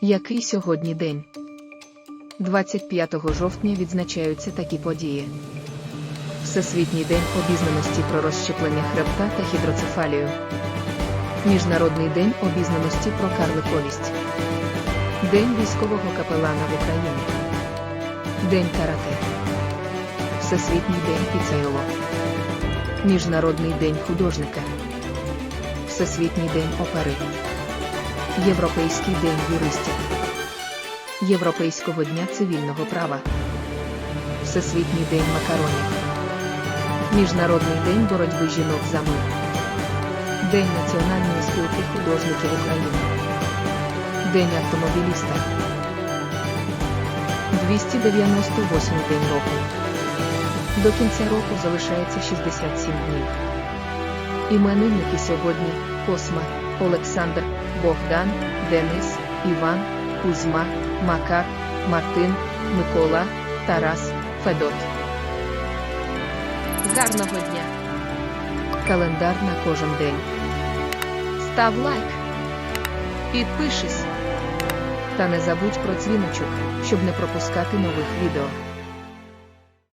Який сьогодні день? 25 жовтня відзначаються такі події. Всесвітній день обізнаності про розщеплення хребта та гідроцефалію. Міжнародний день обізнаності про карликовість. День військового капелана в Україні. День карате. Всесвітній день піцайолог. Міжнародний день художника. Всесвітній день опери. Європейський день юристів. Європейського дня цивільного права. Всесвітній день макаронів. Міжнародний день боротьби жінок за мир. День Національної спілки художників України. День автомобіліста. 298 день року. До кінця року залишається 67 днів. Іменинники сьогодні Косма, Олександр, Богдан, Денис, Іван, Кузьма, Макар, Мартин, Микола, Тарас, Федот. Гарного дня! Календар на кожен день. Став лайк. Підпишись. Та не забудь про дзвіночок, щоб не пропускати нових відео.